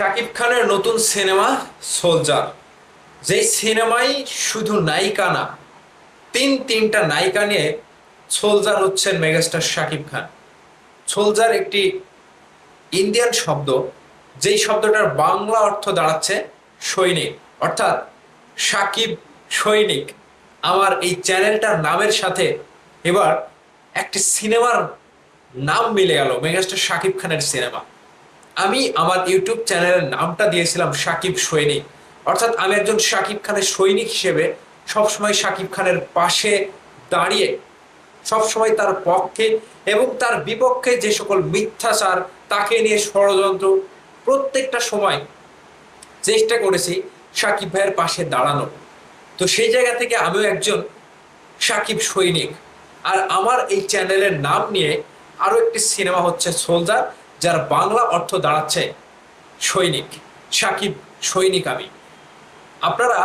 শাকিব খানের নতুন cinema soldier. যেই সিনেমায় শুধু নায়িকা না, তিন তিনটা নায়িকা নিয়ে সোলজার হচ্ছেন মেগাস্টার শাকিব খান। সোলজার একটি ইন্ডিয়ান শব্দ, যেই শব্দটার বাংলা অর্থ দাঁড়াচ্ছে সৈনিক। অর্থাৎ সাকিব সৈনিক। আমার এই চ্যানেলটার নামের সাথে এবার একটি সিনেমার নাম মিলে গেল, মেগাস্টার শাকিব খানের সিনেমা। আমি আমার ইউটিউব চ্যানেলের নামটা দিয়েছিলাম সাকিব সৈনিক। অর্থাৎ আমি একজন সাকিব খানের সৈনিক হিসেবে সবসময় সাকিব খানের পাশে দাঁড়িয়ে, সবসময় তার পক্ষে এবং তার বিপক্ষে যে সকল মিথ্যাচার, তাকে নিয়ে ষড়যন্ত্র প্রত্যেকটা সময় চেষ্টা করেছি সাকিব ভাইয়ের পাশে দাঁড়ানো। তো সেই জায়গা থেকে আমিও একজন সাকিব সৈনিক। আর আমার এই চ্যানেলের নাম নিয়ে আরও একটি সিনেমা হচ্ছে সোলজার। যার বাংলা অর্থ দাঁড়াচ্ছে সৈনিক, সাকিব, সৈনিক আমি। আপনারা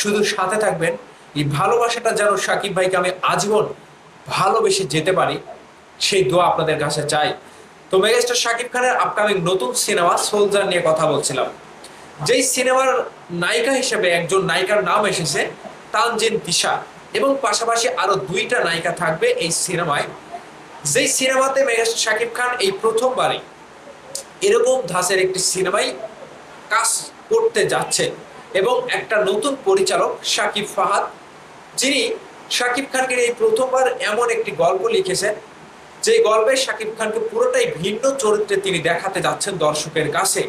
শুধু সাথে থাকবেন, এই ভালোবাসাটা যেন সাকিব ভাইকে আমি আজীবন ভালোবেসে যেতে পারি, সেই দোয়া আপনাদের কাছে চাই। তো মেগাস্টার সাকিব খানের আপকামিং নতুন সিনেমা সোলজার নিয়ে কথা বলছিলাম। যেই সিনেমার নায়িকা হিসেবে একজন নায়িকার নাম এসেছে, তানজিন তিশা এবং পাশাপাশি আরও দুইটা নায়িকা থাকবে এই সিনেমায় যেই সিনেমাতে মেগাস্টার শাকিব খান এই প্রথমবারই এরকম ধাঁচের একটি সিনেমায় কাজ করতে যাচ্ছে। এবং একটা নতুন পরিচালক, শাকিব ফাহাদ, যিনি শাকিব খানকে এই প্রথমবার এমন একটি গল্প লিখেছেন, যে গল্পে শাকিব খানকে পুরোটাই ভিন্ন চরিত্রে তিনি দেখাতে যাচ্ছেন দর্শকের কাছে।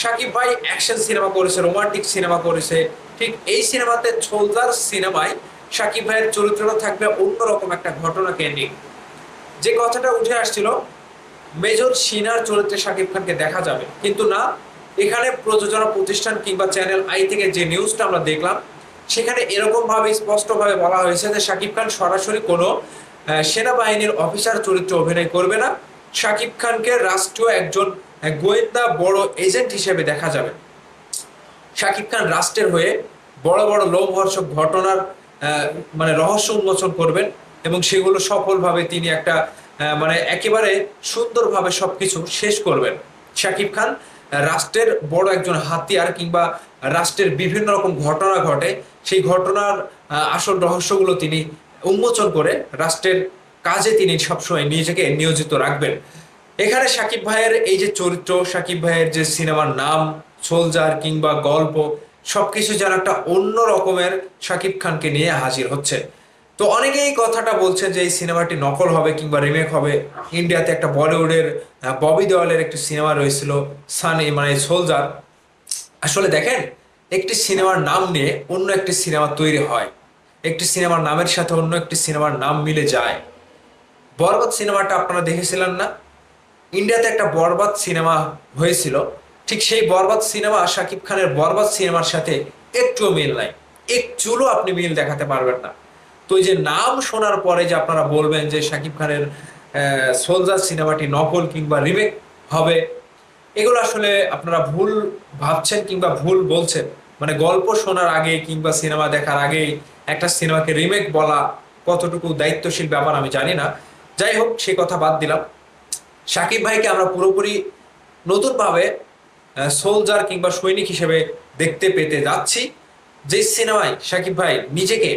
শাকিব ভাই অ্যাকশন সিনেমা করেছে, রোমান্টিক সিনেমা করেছে, ঠিক এই সিনেমাতে ছোলদার সিনেমায় শাকিব ভাইয়ের চরিত্রটা থাকবে অন্যরকম একটা ঘটনা কেন্দ্রিক যে কথাটা উঠে আসছিল মেজর সিনার চরিত্রে শাকিব খানকে দেখা যাবে। কিন্তু না, এখানে প্রযোজনা প্রতিষ্ঠান কিংবা চ্যানেল আই থেকে যে নিউজটা আমরা দেখলাম, সেখানে এরকম ভাবে স্পষ্টভাবে বলা হয়েছে যে শাকিব খান সরাসরি কোনো সেনাবাহিনীর অফিসার চরিত্রে অভিনয় করবে না। শাকিব খানকে রাষ্ট্রীয় একজন গোয়েন্দা বড় এজেন্ট হিসেবে দেখা যাবে। শাকিব খান রাষ্ট্রের হয়ে বড় বড় লোমহর্ষক ঘটনার মানে রহস্য উন্মোচন করবেন এবং সেগুলো সফলভাবে তিনি একটা মানে একেবারে সুন্দরভাবে সবকিছু শেষ করবেন। শাকিব খান, রাষ্ট্রের বড় একজন হাতিয়ার কিংবা রাষ্ট্রের বিভিন্ন রকম ঘটনা ঘটে, সেই ঘটনার আসল রহস্যগুলো তিনি উন্মোচন করে রাষ্ট্রের কাজে তিনি সবসময় নিজেকে নিয়োজিত রাখবেন। এখানে সাকিব ভাইয়ের এই যে চরিত্র সাকিব ভাইয়ের যে সিনেমার নাম, সোলজার কিংবা গল্প, সবকিছু যেন একটা অন্য রকমের সাকিব খানকে নিয়ে হাজির হচ্ছে। তো অনেকে এই কথাটা বলছে যে এই সিনেমাটি নকল হবে কিংবা রিমেক হবে। ইন্ডিয়াতে একটা বলিউডের ববি দেওয়ালের একটি সিনেমা রয়েছিল, সানি মানে সোলজার। আসলে দেখেন, একটি সিনেমার নাম নিয়ে অন্য একটি সিনেমা তৈরি হয়। একটি সিনেমার নামের সাথে অন্য একটি সিনেমার নাম মিলে যায়। বরবাদ সিনেমাটা আপনারা দেখেছিলেন না? ইন্ডিয়াতে একটা বরবাদ সিনেমা হয়েছিল। ঠিক সেই বরবাদ সিনেমা শাকিব খানের বরবাদ সিনেমার সাথে একটুও মিল নাই। এক চুলো আপনি মিল দেখাতে পারবেন না। তো এই যে নাম শোনার পরে যে আপনারা বলবেন যে শাকিব খানের সোলজার সিনেমাটি নকল কিংবা রিমেক হবে, এগুলো আসলে আপনারা ভুল ভাবছেন কিংবা ভুল বলছেন। মানে গল্প শোনার আগে কিংবা সিনেমা দেখার আগে একটা সিনেমাকে রিমেক বলা কতটুকু দায়িত্বশীল ব্যাপার আমি জানি না। যাই হোক, সে কথা বাদ দিলাম। সাকিব ভাইকে আমরা পুরোপুরি নতুনভাবে সোলজার কিংবা সৈনিক হিসেবে দেখতে পেতে যাচ্ছি। যে সিনেমায় সাকিব ভাই নিজেকে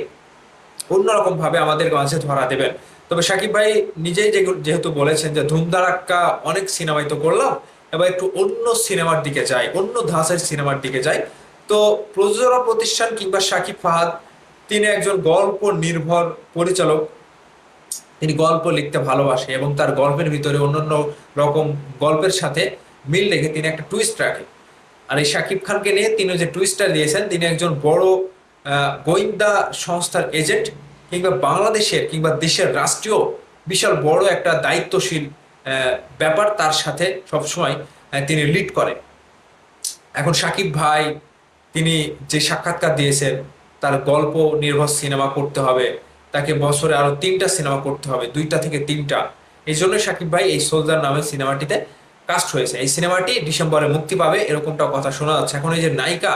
অন্যরকম ভাবে আমাদের মাঝে ধরা দেবেন। তবে সাকিব ভাই নিজেই যেহেতু বলেছেন যে ধুমধারাক্কা অনেক সিনেমায় তো করলাম, এবার একটু অন্য সিনেমার দিকে যাই, অন্য ধাঁচের সিনেমার দিকে যাই। তো প্রযোজনা প্রতিষ্ঠান কিংবা সাকিব ফাহাদ, তিনি একজন গল্প নির্ভর পরিচালক। তিনি গল্প লিখতে ভালোবাসে এবং তার গল্পের ভিতরে অন্যান্য রকম গল্পের সাথে মিল রেখে তিনি একটা টুইস্ট রাখে। আর এই শাকিব খানকে নিয়ে তিনি যে টুইস্টটা দিয়েছেন, তিনি একজন বড় গোয়েন্দা সংস্থার এজেন্ট কিংবা বাংলাদেশের কিংবা দেশের রাষ্ট্রীয় বিশাল বড় একটা দায়িত্বশীল ব্যাপার তার সাথে সবসময় তিনি লিড করে এখন সাকিব ভাই, তিনি যে সাক্ষাৎকার দিয়েছেন, তার গল্প নির্ভর সিনেমা করতে হবে, তাকে বছরে আরও তিনটা সিনেমা করতে হবে, দুইটা থেকে তিনটা। এই জন্য সাকিব ভাই এই সোলজার নামের সিনেমাটিতে কাস্ট হয়েছে। এই সিনেমাটি ডিসেম্বরে মুক্তি পাবে এরকমটা কথা শোনা যাচ্ছে। এখন এই যে নায়িকা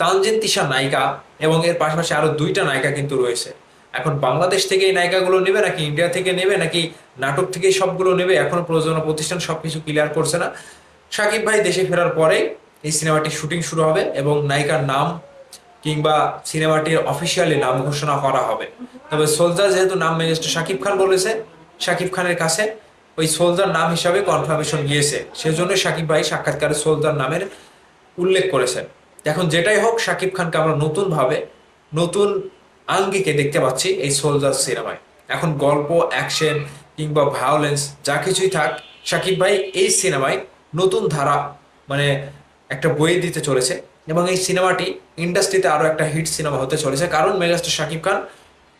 তানজিন তিশা নায়িকা এবং এর পাশাপাশি আরও দুইটা নায়িকা কিন্তু রয়েছে। এখন বাংলাদেশ থেকে এই নায়িকাগুলো নেবে নাকি ইন্ডিয়া থেকে নেবে নাকি নাটক থেকে সবগুলো নেবে? এখনও প্রযোজনা প্রতিষ্ঠান সবকিছু ক্লিয়ার করছে না। সাকিব ভাই দেশে ফেরার পরে এই সিনেমাটির শুটিং শুরু হবে এবং নায়িকার নাম কিংবা সিনেমাটির অফিসিয়ালি নাম ঘোষণা করা হবে। তবে সোলজার যেহেতু নাম মেজেস্টার শাকিব খান বলেছে শাকিব খানের কাছে ওই সোলজার নাম হিসাবে কনফার্মেশন গিয়েছে সেজন্য শাকিব ভাই সাক্ষাৎকারে সোলজার নামের উল্লেখ করেছেন। এখন যেটাই হোক শাকিব খানকে আমরা নতুন ভাবে, নতুন আঙ্গিকে দেখতে পাচ্ছি এই সোলজার সিনেমায়। এখন গল্প অ্যাকশন কিংবা ভায়োলেন্স যা কিছুই থাক শাকিব ভাই এই সিনেমায় নতুন ধারা মানে একটা বই দিতে চলেছে এবং এই সিনেমাটি ইন্ডাস্ট্রিতে আরও একটা হিট সিনেমা হতে চলেছে। কারণ মেগাস্টার শাকিব খান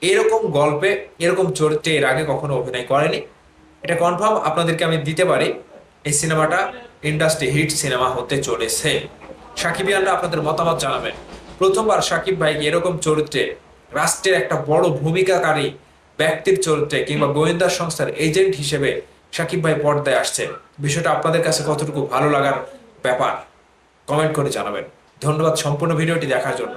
এরকম গল্পে, এরকম চরিত্রে এর আগে কখনো অভিনয় করেনি। এটা কনফার্ম আপনাদেরকে আমি দিতে পারি, এই সিনেমাটা ইন্ডাস্ট্রি হিট সিনেমা হতে চলেছে। সাকিবিয়ানরা আপনাদের মতামত জানাবেন। প্রথমবার সাকিব ভাইকে এরকম চরিত্রে, রাষ্ট্রের একটা বড় ভূমিকাকারী ব্যক্তির চরিত্রে কিংবা গোয়েন্দা সংস্থার এজেন্ট হিসেবে সাকিব ভাই পর্দায় আসছে বিষয়টা আপনাদের কাছে কতটুকু ভালো লাগার ব্যাপার, কমেন্ট করে জানাবেন। ধন্যবাদ সম্পূর্ণ ভিডিওটি দেখার জন্য।